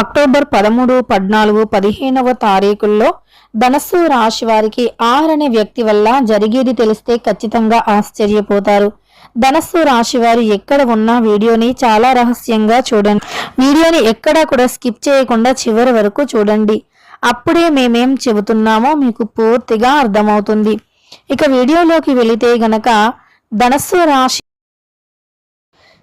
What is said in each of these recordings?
October పదమూడు పద్నాలుగు పదిహేనవ తారీఖుల్లో ధనస్సు రాశి వారికి ఆర్ అనే వ్యక్తి వల్ల జరిగేది తెలిస్తే ఖచ్చితంగా ఆశ్చర్యపోతారు. ధనస్సు రాశి వారు ఎక్కడ ఉన్నా వీడియోని చాలా రహస్యంగా చూడండి. వీడియోని ఎక్కడా కూడా స్కిప్ చేయకుండా చివరి వరకు చూడండి. అప్పుడే మేమేం చెబుతున్నామో మీకు పూర్తిగా అర్థమవుతుంది. ఇక వీడియోలోకి వెళితే గనక ధనస్సు రాశి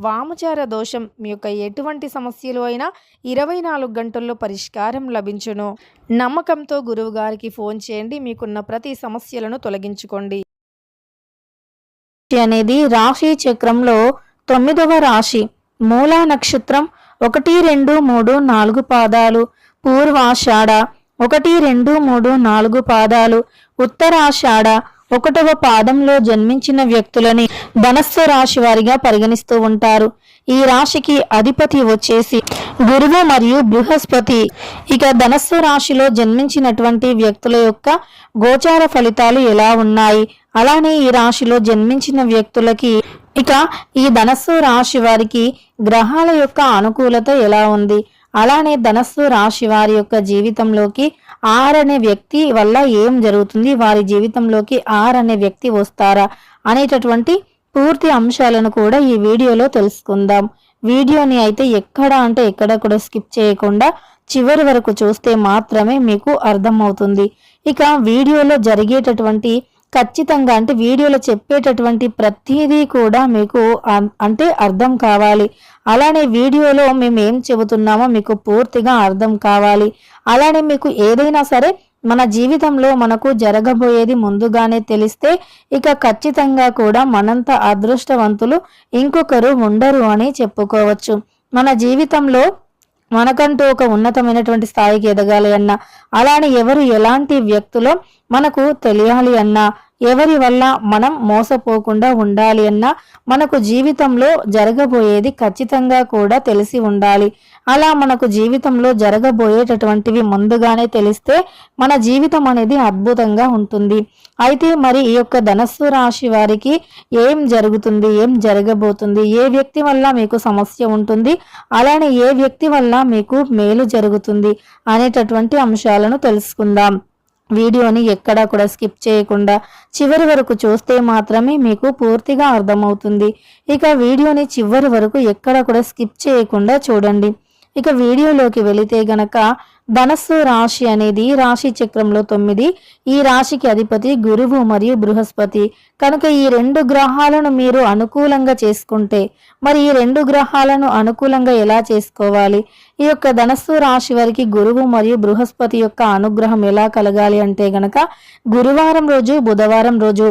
వామచార దోషం మీ యొక్క ఎటువంటి సమస్యలు అయినా ఇరవై నాలుగు గంటల్లో పరిష్కారం లభించును. నమ్మకంతో గురువుగారికి ఫోన్ చేయండి మీకున్న ప్రతి సమస్యలను తొలగించుకోండి. అనేది రాశి చక్రంలో తొమ్మిదవ రాశి. మూలా నక్షత్రం ఒకటి రెండు మూడు నాలుగు పాదాలు. పూర్వాషాఢ ఒకటి రెండు మూడు నాలుగు పాదాలు. ఉత్తరాషాఢ ఒకటవ పాదంలో జన్మించిన వ్యక్తులని ధనస్సు రాశి వారిగా పరిగణిస్తూ ఉంటారు. ఈ రాశికి అధిపతి వచ్చేసి గురువు మరియు బృహస్పతి. ఇక ధనస్సు రాశిలో జన్మించినటువంటి వ్యక్తుల యొక్క గోచార ఫలితాలు ఎలా ఉన్నాయి? అలానే ఈ రాశిలో జన్మించిన వ్యక్తులకి ఇక ఈ ధనస్సు రాశి వారికి గ్రహాల యొక్క అనుకూలత ఎలా ఉంది? అలానే ధనస్సు రాశి వారి యొక్క జీవితంలోకి ఆర్ అనే వ్యక్తి వల్ల ఏం జరుగుతుంది? వారి జీవితంలోకి ఆర్ అనే వ్యక్తి వస్తారా? అనేటటువంటి పూర్తి అంశాలను కూడా ఈ వీడియోలో తెలుసుకుందాం. వీడియోని అయితే ఎక్కడ అంటే ఎక్కడ కూడా స్కిప్ చేయకుండా చివరి వరకు చూస్తే మాత్రమే మీకు అర్థమవుతుంది. ఇక వీడియోలో జరిగేటటువంటి ఖచ్చితంగా అంటే వీడియోలో చెప్పేటటువంటి ప్రతిదీ కూడా మీకు అంటే అర్థం కావాలి. అలానే వీడియోలో మేము ఏం చెబుతున్నామో మీకు పూర్తిగా అర్థం కావాలి. అలానే మీకు ఏదైనా సరే మన జీవితంలో మనకు జరగబోయేది ముందుగానే తెలిస్తే ఇక ఖచ్చితంగా కూడా మనంత అదృష్టవంతులు ఇంకొకరు ఉండరు అని చెప్పుకోవచ్చు. మన జీవితంలో మనకంటూ ఒక ఉన్నతమైనటువంటి స్థాయికి ఎదగాలి అన్నా. అలానే ఎవరు ఎలాంటి వ్యక్తులో మనకు తెలియాలి అన్నా ఎవరి వల్ల మనం మోసపోకుండా ఉండాలి అన్నా మనకు జీవితంలో జరగబోయేది ఖచ్చితంగా కూడా తెలిసి ఉండాలి. అలా మనకు జీవితంలో జరగబోయేటటువంటివి ముందుగానే తెలిస్తే మన జీవితం అనేది అద్భుతంగా ఉంటుంది. అయితే మరి ఈ యొక్క ధనస్సు రాశి వారికి ఏం జరుగుతుంది? ఏం జరగబోతుంది? ఏ వ్యక్తి వల్ల మీకు సమస్య ఉంటుంది? అలానే ఏ వ్యక్తి వల్ల మీకు మేలు జరుగుతుంది? అనేటటువంటి అంశాలను తెలుసుకుందాం. వీడియోని ఎక్కడా కూడా స్కిప్ చేయకుండా చివరి వరకు చూస్తే మాత్రమే మీకు పూర్తిగా అర్థమవుతుంది. ఇక వీడియోని చివరి వరకు ఎక్కడా కూడా స్కిప్ చేయకుండా చూడండి. ఇక వీడియోలోకి వెళితే గనక ధనస్సు రాశి అనేది రాశి చక్రంలో తొమ్మిది. ఈ రాశికి అధిపతి గురువు మరియు బృహస్పతి. కనుక ఈ రెండు గ్రహాలను మీరు అనుకూలంగా చేసుకుంటే మరి ఈ రెండు గ్రహాలను అనుకూలంగా ఎలా చేసుకోవాలి? ఈ యొక్క ధనస్సు రాశి వారికి గురువు మరియు బృహస్పతి యొక్క అనుగ్రహం ఎలా కలగాలి అంటే గనక గురువారం రోజు బుధవారం రోజు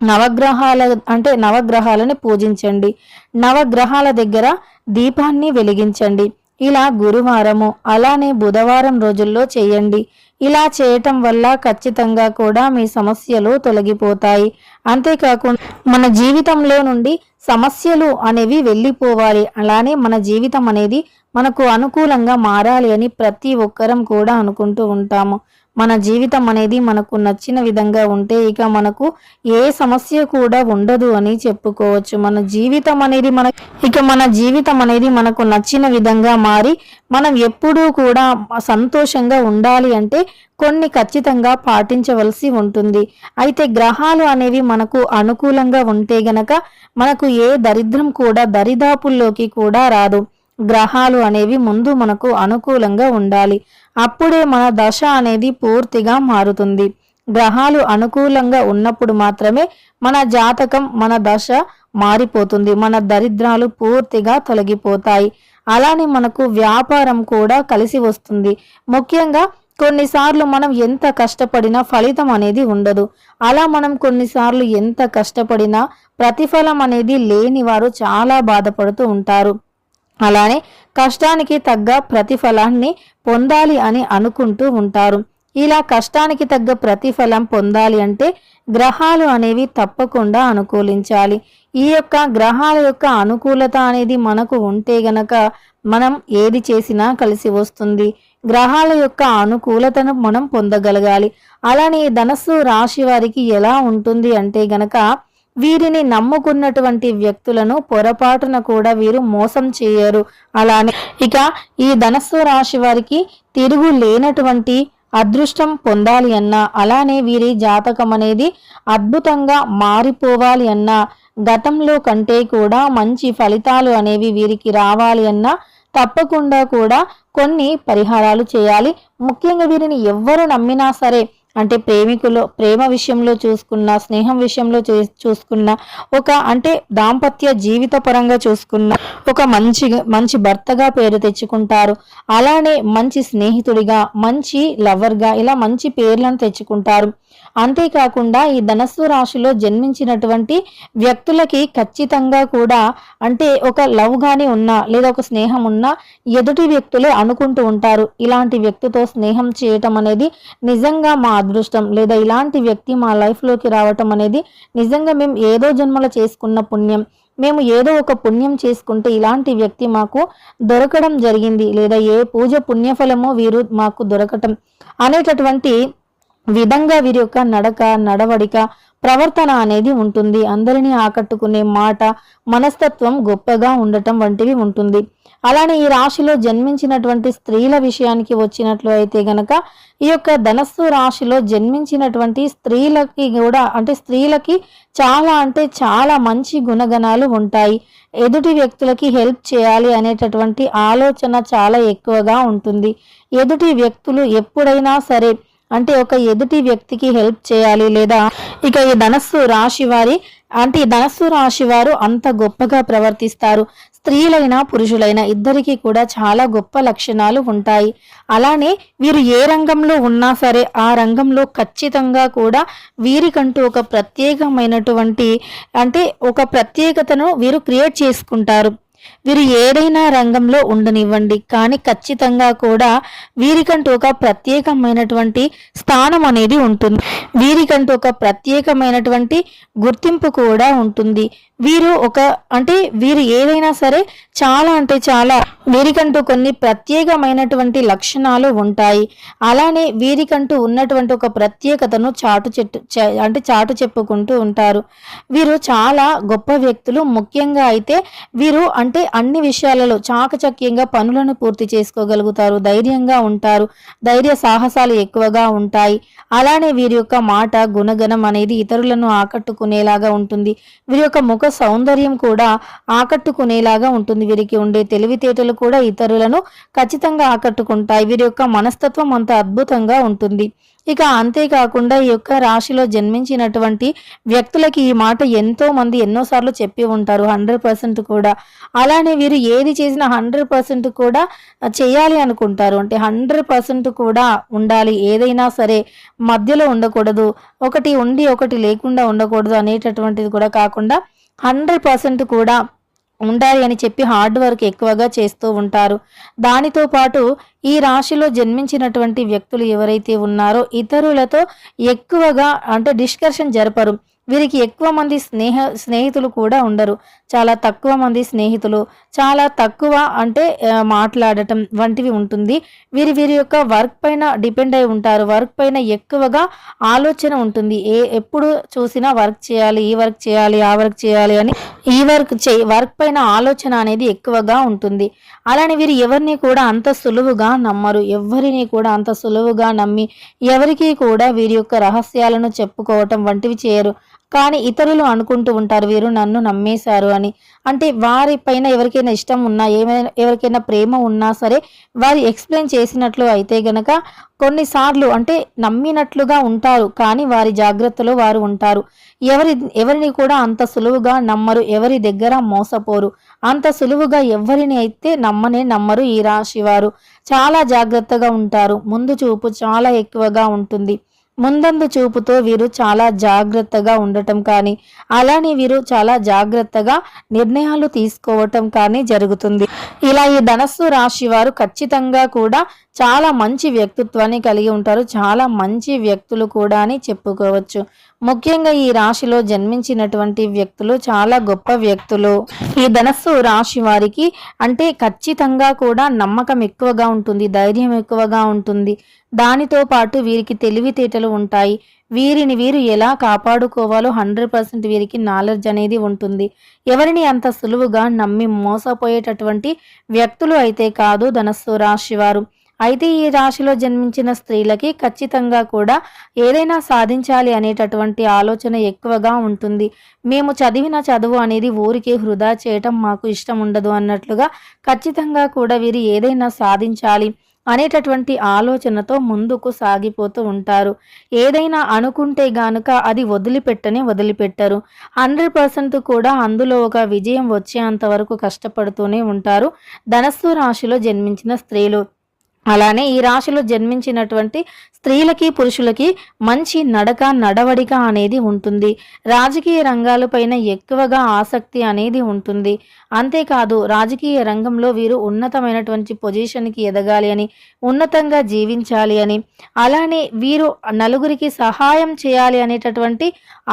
నవగ్రహాల అంటే నవగ్రహాలను పూజించండి. నవగ్రహాల దగ్గర దీపాన్ని వెలిగించండి. ఇలా గురువారము అలానే బుధవారం రోజుల్లో చేయండి. ఇలా చేయటం వల్ల ఖచ్చితంగా కూడా మీ సమస్యలు తొలగిపోతాయి. అంతేకాకుండా మన జీవితంలో నుండి సమస్యలు అనేవి వెళ్ళిపోవాలి. అలానే మన జీవితం అనేది మనకు అనుకూలంగా మారాలి అని ప్రతి ఒక్కరం కూడా అనుకుంటూ ఉంటాము. మన జీవితం అనేది మనకు నచ్చిన విధంగా ఉంటే ఇక మనకు ఏ సమస్య కూడా ఉండదు అని చెప్పుకోవచ్చు. మన జీవితం అనేది మన ఇక మన జీవితం అనేది మనకు నచ్చిన విధంగా మారి మనం ఎప్పుడూ కూడా సంతోషంగా ఉండాలి అంటే కొన్ని ఖచ్చితంగా పాటించవలసి ఉంటుంది. అయితే గ్రహాలు అనేవి మనకు అనుకూలంగా ఉంటే గనక మనకు ఏ దరిద్రం కూడా దరిదాపుల్లోకి కూడా రాదు. గ్రహాలు అనేవి ముందు మనకు అనుకూలంగా ఉండాలి. అప్పుడే మన దశ అనేది పూర్తిగా మారుతుంది. గ్రహాలు అనుకూలంగా ఉన్నప్పుడు మాత్రమే మన జాతకం మన దశ మారిపోతుంది. మన దరిద్రాలు పూర్తిగా తొలగిపోతాయి. అలానే మనకు వ్యాపారం కూడా కలిసి వస్తుంది. ముఖ్యంగా కొన్నిసార్లు మనం ఎంత కష్టపడినా ఫలితం అనేది ఉండదు. అలా మనం కొన్నిసార్లు ఎంత కష్టపడినా ప్రతిఫలం అనేది లేని వారు చాలా బాధపడుతూ ఉంటారు. అలానే కష్టానికి తగ్గ ప్రతిఫలాన్ని పొందాలి అని అనుకుంటూ ఉంటారు. ఇలా కష్టానికి తగ్గ ప్రతిఫలం పొందాలి అంటే గ్రహాలు అనేవి తప్పకుండా అనుకూలించాలి. ఈ యొక్క గ్రహాల యొక్క అనుకూలత అనేది మనకు ఉంటే గనక మనం ఏది చేసినా కలిసి వస్తుంది. గ్రహాల యొక్క అనుకూలతను మనం పొందగలగాలి. అలానే ధనస్సు రాశి వారికి ఎలా ఉంటుంది అంటే గనక వీరిని నమ్ముకున్నటువంటి వ్యక్తులను పొరపాటున కూడా వీరు మోసం చేయరు. అలానే ఇక ఈ ధనస్సు రాశి వారికి తిరుగు లేనటువంటి అదృష్టం పొందాలి అన్నా అలానే వీరి జాతకం అనేది అద్భుతంగా మారిపోవాలి అన్నా గతంలో కంటే కూడా మంచి ఫలితాలు అనేవి వీరికి రావాలి అన్నా తప్పకుండా కూడా కొన్ని పరిహారాలు చేయాలి. ముఖ్యంగా వీరిని ఎవ్వరు నమ్మినా సరే అంటే ప్రేమికులు ప్రేమ విషయంలో చూసుకున్న స్నేహం విషయంలో చూసుకున్న ఒక అంటే దాంపత్య జీవిత పరంగా చూసుకున్న ఒక మంచి మంచి భర్తగా పేరు తెచ్చుకుంటారు. అలానే మంచి స్నేహితుడిగా మంచి లవర్గా ఇలా మంచి పేర్లను తెచ్చుకుంటారు. అంతేకాకుండా ఈ ధనస్సు రాశిలో జన్మించినటువంటి వ్యక్తులకి ఖచ్చితంగా కూడా అంటే ఒక లవ్ గాని ఉన్నా లేదా ఒక స్నేహం ఉన్నా ఎదుటి వ్యక్తులే అనుకుంటూ ఉంటారు. ఇలాంటి వ్యక్తితో స్నేహం చేయటం అనేది నిజంగా మా అదృష్టం లేదా ఇలాంటి వ్యక్తి మా లైఫ్లోకి రావటం అనేది నిజంగా మేము ఏదో జన్మలో చేసుకున్న పుణ్యం. మేము ఏదో ఒక పుణ్యం చేసుకుంటే ఇలాంటి వ్యక్తి మాకు దొరకడం జరిగింది లేదా ఏ పూజ పుణ్యఫలమో వీరు మాకు దొరకటం అనేటటువంటి విధంగా వీరి యొక్క నడక నడవడిక ప్రవర్తన అనేది ఉంటుంది. అందరినీ ఆకట్టుకునే మాట మనస్తత్వం గొప్పగా ఉండటం వంటివి ఉంటుంది. అలానే ఈ రాశిలో జన్మించినటువంటి స్త్రీల విషయానికి వచ్చినట్లు అయితే గనక ఈ యొక్క ధనస్సు రాశిలో జన్మించినటువంటి స్త్రీలకి కూడా అంటే స్త్రీలకి చాలా అంటే చాలా మంచి గుణగణాలు ఉంటాయి. ఎదుటి వ్యక్తులకి హెల్ప్ చేయాలి అనేటటువంటి ఆలోచన చాలా ఎక్కువగా ఉంటుంది. ఎదుటి వ్యక్తులు ఎప్పుడైనా సరే అంటే ఒక ఎదుటి వ్యక్తికి హెల్ప్ చేయాలి లేదా ఇక ఈ ధనస్సు రాశి వారి అంటే ఈ ధనస్సు రాశి వారు అంత గొప్పగా ప్రవర్తిస్తారు. స్త్రీలైనా పురుషులైనా ఇద్దరికీ కూడా చాలా గొప్ప లక్షణాలు ఉంటాయి. అలానే వీరు ఏ రంగంలో ఉన్నా సరే ఆ రంగంలో ఖచ్చితంగా కూడా వీరికంటూ ఒక ప్రత్యేకమైనటువంటి అంటే ఒక ప్రత్యేకతను వీరు క్రియేట్ చేసుకుంటారు. వీరు ఏదైనా రంగంలో ఉండనివ్వండి. కానీ ఖచ్చితంగా కూడా వీరికంటూ ఒక ప్రత్యేకమైనటువంటి స్థానం అనేది ఉంటుంది. వీరికంటూ ఒక ప్రత్యేకమైనటువంటి గుర్తింపు కూడా ఉంటుంది. వీరు ఒక అంటే వీరు ఏదైనా సరే చాలా అంటే చాలా వీరికంటూ కొన్ని ప్రత్యేకమైనటువంటి లక్షణాలు ఉంటాయి. అలానే వీరికంటూ ఉన్నటువంటి ఒక ప్రత్యేకతను చాటు చెట్టు అంటే చాటు చెప్పుకుంటూ ఉంటారు. వీరు చాలా గొప్ప వ్యక్తులు. ముఖ్యంగా అయితే వీరు అంటే అన్ని విషయాలలో చాకచక్యంగా పనులను పూర్తి చేసుకోగలుగుతారు. ధైర్యంగా ఉంటారు. ధైర్య సాహసాలు ఎక్కువగా ఉంటాయి. అలానే వీరి యొక్క మాట గుణగణం అనేది ఇతరులను ఆకట్టుకునేలాగా ఉంటుంది. వీరి యొక్క ముఖ సౌందర్యం కూడా ఆకట్టుకునేలాగా ఉంటుంది. వీరికి ఉండే తెలివితేటలు కూడా ఇతరులను ఖచ్చితంగా ఆకట్టుకుంటాయి. వీరి యొక్క మనస్తత్వం అంత అద్భుతంగా ఉంటుంది. ఇక అంతేకాకుండా ఈ యొక్క రాశిలో జన్మించినటువంటి వ్యక్తులకి ఈ మాట ఎంతో మంది ఎన్నోసార్లు చెప్పి ఉంటారు. హండ్రెడ్ పర్సెంట్ కూడా. అలానే వీరు ఏది చేసినా హండ్రెడ్ పర్సెంట్ కూడా చేయాలి అనుకుంటారు. అంటే హండ్రెడ్ పర్సెంట్ కూడా ఉండాలి. ఏదైనా సరే మధ్యలో ఉండకూడదు. ఒకటి ఉండి ఒకటి లేకుండా ఉండకూడదు అనేటటువంటిది కూడా కాకుండా హండ్రెడ్ పర్సెంట్ కూడా ఉండాలి అని చెప్పి హార్డ్ వర్క్ ఎక్కువగా చేస్తూ ఉంటారు. దానితో పాటు ఈ రాశిలో జన్మించినటువంటి వ్యక్తులు ఎవరైతే ఉన్నారో ఇతరులతో ఎక్కువగా అంటే డిస్కషన్ జరపరు. వీరికి ఎక్కువ మంది స్నేహ స్నేహితులు కూడా ఉండరు. చాలా తక్కువ మంది స్నేహితులు చాలా తక్కువ అంటే మాట్లాడటం వంటివి ఉంటుంది. వీరి వీరి యొక్క వర్క్ పైన డిపెండ్ అయి ఉంటారు. వర్క్ పైన ఎక్కువగా ఆలోచన ఉంటుంది. ఏ ఎప్పుడు చూసినా వర్క్ చేయాలి ఈ వర్క్ చేయాలి ఆ వర్క్ చేయాలి అని ఈ వర్క్ చే వర్క్ పైన ఆలోచన అనేది ఎక్కువగా ఉంటుంది. అలానే వీరు ఎవరిని కూడా అంత సులువుగా నమ్మరు. ఎవరిని కూడా అంత సులువుగా నమ్మి ఎవరికి కూడా వీరి యొక్క రహస్యాలను చెప్పుకోవటం వంటివి చేయరు. కానీ ఇతరులు అనుకుంటూ ఉంటారు వీరు నన్ను నమ్మేశారు అని. అంటే వారి పైన ఎవరికైనా ఇష్టం ఉన్నా ఏమైనా ఎవరికైనా ప్రేమ ఉన్నా సరే వారు ఎక్స్ప్లెయిన్ చేసినట్లు అయితే గనక కొన్నిసార్లు అంటే నమ్మినట్లుగా ఉంటారు కానీ వారి జాగ్రత్తలో వారు ఉంటారు. ఎవరి ఎవరిని కూడా అంత సులువుగా నమ్మరు ఎవరి దగ్గర మోసపోరు. అంత సులువుగా ఎవరిని అయితే నమ్మనే నమ్మరు ఈ రాశి వారు. చాలా జాగ్రత్తగా ఉంటారు. ముందు చూపు చాలా ఎక్కువగా ఉంటుంది. ముందందు చూపుతో వీరు చాలా జాగ్రత్తగా ఉండటం కానీ అలానే వీరు చాలా జాగ్రత్తగా నిర్ణయాలు తీసుకోవటం కానీ జరుగుతుంది. ఇలా ఈ ధనస్సు రాశి వారు ఖచ్చితంగా కూడా చాలా మంచి వ్యక్తిత్వాన్ని కలిగి ఉంటారు. చాలా మంచి వ్యక్తులు కూడా అని చెప్పుకోవచ్చు. ముఖ్యంగా ఈ రాశిలో జన్మించినటువంటి వ్యక్తులు చాలా గొప్ప వ్యక్తులు. ఈ ధనస్సు రాశి వారికి అంటే ఖచ్చితంగా కూడా నమ్మకం ఎక్కువగా ఉంటుంది ధైర్యం ఎక్కువగా ఉంటుంది. దానితో పాటు వీరికి తెలివితేటలు ఉంటాయి. వీరిని వీరు ఎలా కాపాడుకోవాలో హండ్రెడ్ పర్సెంట్ వీరికి నాలెడ్జ్ అనేది ఉంటుంది. ఎవరిని అంత సులువుగా నమ్మి మోసపోయేటటువంటి వ్యక్తులు అయితే కాదు ధనస్సు రాశి వారు. అయితే ఈ రాశిలో జన్మించిన స్త్రీలకి ఖచ్చితంగా కూడా ఏదైనా సాధించాలి అనేటటువంటి ఆలోచన ఎక్కువగా ఉంటుంది. మేము చదివిన చదువు అనేది ఊరికి వృధా చేయటం మాకు ఇష్టం ఉండదు అన్నట్లుగా ఖచ్చితంగా కూడా వీరు ఏదైనా సాధించాలి అనేటటువంటి ఆలోచనతో ముందుకు సాగిపోతూ ఉంటారు. ఏదైనా అనుకుంటే గానుక అది వదిలిపెట్టనే వదిలిపెట్టరు. హండ్రెడ్ పర్సెంట్ కూడా అందులో ఒక విజయం వచ్చేంత వరకు కష్టపడుతూనే ఉంటారు. ధనస్సు రాశిలో జన్మించిన స్త్రీలు. అలానే ఈ రాశిలో జన్మించినటువంటి స్త్రీలకి పురుషులకి మంచి నడక నడవడిక అనేది ఉంటుంది. రాజకీయ రంగాలపైన ఎక్కువగా ఆసక్తి అనేది ఉంటుంది. అంతేకాదు రాజకీయ రంగంలో వీరు ఉన్నతమైనటువంటి పొజిషన్కి ఎదగాలి అని ఉన్నతంగా జీవించాలి అని అలానే వీరు నలుగురికి సహాయం చేయాలి అనేటటువంటి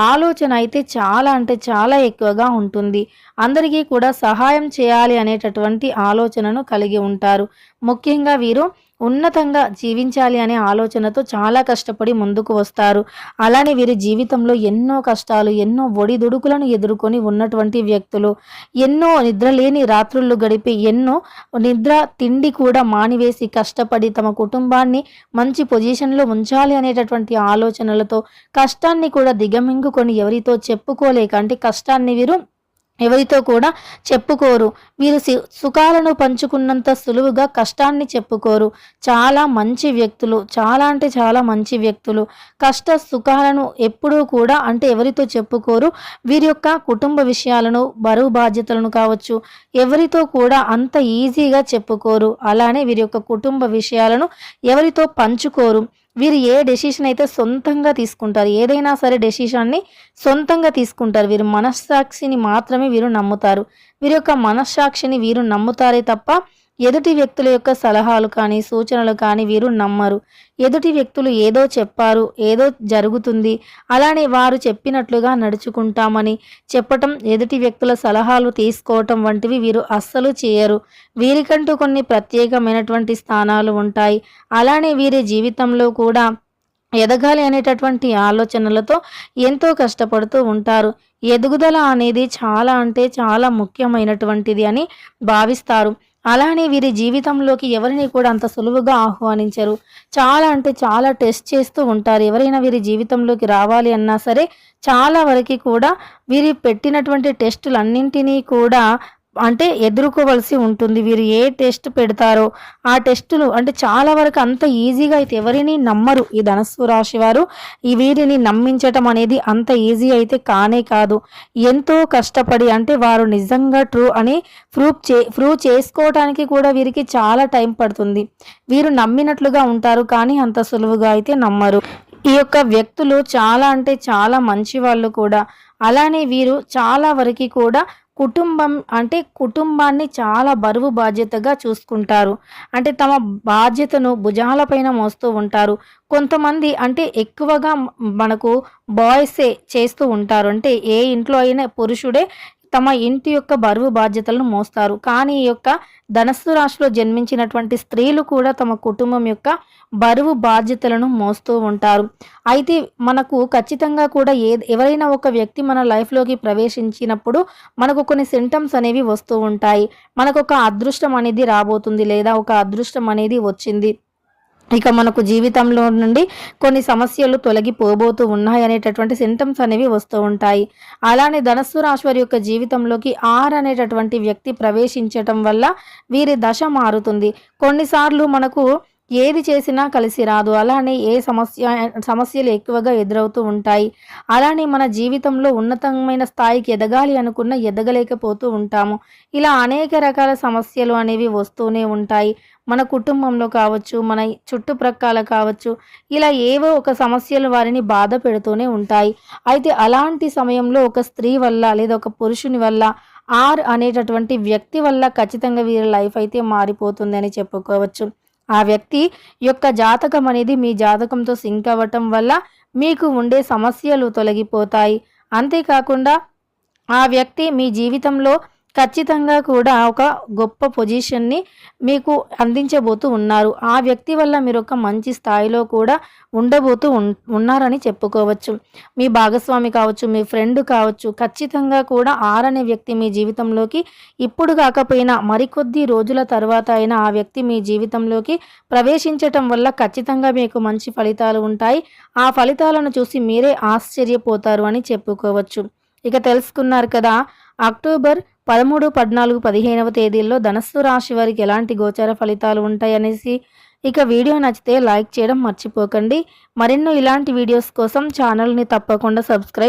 ఆలోచన అయితే చాలా అంటే చాలా ఎక్కువగా ఉంటుంది. అందరికీ కూడా సహాయం చేయాలి అనేటటువంటి ఆలోచనను కలిగి ఉంటారు. ముఖ్యంగా వీరు ఉన్నతంగా జీవించాలి అనే ఆలోచనతో చాలా కష్టపడి ముందుకు వస్తారు. అలానే వీరి జీవితంలో ఎన్నో కష్టాలు ఎన్నో ఒడిదుడుకులను ఎదుర్కొని ఉన్నటువంటి వ్యక్తులు ఎన్నో నిద్రలేని రాత్రులు గడిపి ఎన్నో నిద్ర తిండి కూడా మానివేసి కష్టపడి తమ కుటుంబాన్ని మంచి పొజిషన్లో ఉంచాలి అనేటటువంటి ఆలోచనలతో కష్టాన్ని కూడా దిగమింగుకొని ఎవరితో చెప్పుకోలేక అంటే కష్టాన్ని వీరు ఎవరితో కూడా చెప్పుకోరు. వీరు సుఖాలను పంచుకున్నంత సులువుగా కష్టాన్ని చెప్పుకోరు. చాలా మంచి వ్యక్తులు చాలా అంటే చాలా మంచి వ్యక్తులు. కష్ట సుఖాలను ఎప్పుడూ కూడా అంటే ఎవరితో చెప్పుకోరు. వీరి యొక్క కుటుంబ విషయాలను బరువు బాధ్యతలను కావచ్చు ఎవరితో కూడా అంత ఈజీగా చెప్పుకోరు. అలానే వీరి యొక్క కుటుంబ విషయాలను ఎవరితో పంచుకోరు. వీరు ఏ డెసిషన్ అయితే సొంతంగా తీసుకుంటారు ఏదైనా సరే డెసిషన్ని సొంతంగా తీసుకుంటారు. వీరు మనస్సాక్షిని మాత్రమే వీరు నమ్ముతారు. వీరి యొక్క మనస్సాక్షిని వీరు నమ్ముతారే తప్ప ఎదుటి వ్యక్తుల యొక్క సలహాలు కానీ సూచనలు కానీ వీరు నమ్మరు. ఎదుటి వ్యక్తులు ఏదో చెప్పారు ఏదో జరుగుతుంది అలానే వారు చెప్పినట్లుగా నడుచుకుంటామని చెప్పటం ఎదుటి వ్యక్తుల సలహాలు తీసుకోవటం వంటివి వీరు అస్సలు చేయరు. వీరికంటూ కొన్ని ప్రత్యేకమైనటువంటి స్థానాలు ఉంటాయి. అలానే వీరి జీవితంలో కూడా ఎదగాలి అనేటటువంటి ఆలోచనలతో ఎంతో కష్టపడుతూ ఉంటారు. ఎదుగుదల అనేది చాలా అంటే చాలా ముఖ్యమైనటువంటిది అని భావిస్తారు. అలానే వీరి జీవితంలోకి ఎవరిని కూడా అంత సులువుగా ఆహ్వానించరు. చాలా అంటే చాలా టెస్ట్ చేస్తూ ఉంటారు. ఎవరైనా వీరి జీవితంలోకి రావాలి అన్నా సరే చాలా వరకు కూడా వీరి పెట్టినటువంటి టెస్టులన్నింటినీ కూడా అంటే ఎదుర్కోవలసి ఉంటుంది. వీరు ఏ టెస్ట్ పెడతారో ఆ టెస్టులు అంటే చాలా వరకు అంత ఈజీగా అయితే ఎవరిని నమ్మరు ఈ ధనస్సు రాశి వారు. ఈ వీరిని నమ్మించటం అనేది అంత ఈజీ అయితే కానే కాదు. ఎంతో కష్టపడి అంటే వారు నిజంగా ట్రూ అని ప్రూఫ్ చే ప్రూవ్ చేసుకోవటానికి కూడా వీరికి చాలా టైం పడుతుంది. వీరు నమ్మినట్లుగా ఉంటారు కానీ అంత సులువుగా అయితే నమ్మరు. ఈ యొక్క వ్యక్తులు చాలా అంటే చాలా మంచి వాళ్ళు కూడా. అలానే వీరు చాలా వరకు కూడా కుటుంబం అంటే కుటుంబాన్ని చాలా బరువు బాధ్యతగా చూసుకుంటారు. అంటే తమ బాధ్యతను భుజాలపైన మోస్తూ ఉంటారు. కొంతమంది అంటే ఎక్కువగా మనకు బాయ్సే చేస్తూ ఉంటారు. అంటే ఏ ఇంట్లో అయినా పురుషుడే తమ ఇంటి యొక్క బరువు బాధ్యతలను మోస్తారు. కానీ ఈ యొక్క ధనస్సు రాశిలో జన్మించినటువంటి స్త్రీలు కూడా తమ కుటుంబం యొక్క బరువు బాధ్యతలను మోస్తూ ఉంటారు. అయితే మనకు ఖచ్చితంగా కూడా ఏ ఎవరైనా ఒక వ్యక్తి మన లైఫ్లోకి ప్రవేశించినప్పుడు మనకు కొన్ని సింటమ్స్ అనేవి వస్తూ ఉంటాయి. మనకు ఒక అదృష్టం అనేది రాబోతుంది లేదా ఒక అదృష్టం అనేది వచ్చింది. ఇక మనకు జీవితంలో నుండి కొన్ని సమస్యలు తొలగిపోబోతూ ఉన్నాయి అనేటటువంటి సింటమ్స్ అనేవి వస్తూ ఉంటాయి. అలానే ధనస్సు రాశి వారి యొక్క జీవితంలోకి ఆర్ అనేటటువంటి వ్యక్తి ప్రవేశించటం వల్ల వీరి దశ మారుతుంది. కొన్నిసార్లు మనకు ఏది చేసినా కలిసి రాదు. అలానే ఏ సమస్య సమస్యలు ఎక్కువగా ఎదురవుతూ ఉంటాయి. అలానే మన జీవితంలో ఉన్నతమైన స్థాయికి ఎదగాలి అనుకున్న ఎదగలేకపోతూ ఉంటాము. ఇలా అనేక రకాల సమస్యలు అనేవి వస్తూనే ఉంటాయి. మన కుటుంబంలో కావచ్చు మన చుట్టుప్రక్కల కావచ్చు ఇలా ఏవో ఒక సమస్యలు వారిని బాధ పెడుతూనే ఉంటాయి. అయితే అలాంటి సమయంలో ఒక స్త్రీ వల్ల లేదా ఒక పురుషుని వల్ల ఆర్ అనేటటువంటి వ్యక్తి వల్ల ఖచ్చితంగా వీరి లైఫ్ అయితే మారిపోతుందని చెప్పుకోవచ్చు. ఆ వ్యక్తి యొక్క జాతకం అనేది మీ జాతకంతో సింక్ అవ్వటం వల్ల మీకు ఉండే సమస్యలు తొలగిపోతాయి. అంతేకాకుండా ఆ వ్యక్తి మీ జీవితంలో ఖచ్చితంగా కూడా ఒక గొప్ప పొజిషన్ని మీకు అందించబోతూ ఉన్నారు. ఆ వ్యక్తి వల్ల మీరు ఒక మంచి స్థాయిలో కూడా ఉండబోతూ ఉన్నారని చెప్పుకోవచ్చు. మీ భాగస్వామి కావచ్చు మీ ఫ్రెండ్ కావచ్చు ఖచ్చితంగా కూడా ఆర్ అనే వ్యక్తి మీ జీవితంలోకి ఇప్పుడు కాకపోయినా మరికొద్ది రోజుల తర్వాత అయినా ఆ వ్యక్తి మీ జీవితంలోకి ప్రవేశించటం వల్ల ఖచ్చితంగా మీకు మంచి ఫలితాలు ఉంటాయి. ఆ ఫలితాలను చూసి మీరే ఆశ్చర్యపోతారు అని చెప్పుకోవచ్చు. ఇక తెలుసుకున్నారు కదా అక్టోబర్ పదమూడు పద్నాలుగు పదిహేనవ తేదీల్లో ధనస్సు రాశి వారికి ఎలాంటి గోచార ఫలితాలు ఉంటాయనేసి ఇక వీడియో నచ్చితే లైక్ చేయడం మర్చిపోకండి. మరెన్నో ఇలాంటి వీడియోస్ కోసం ఛానల్ని తప్పకుండా సబ్స్క్రైబ్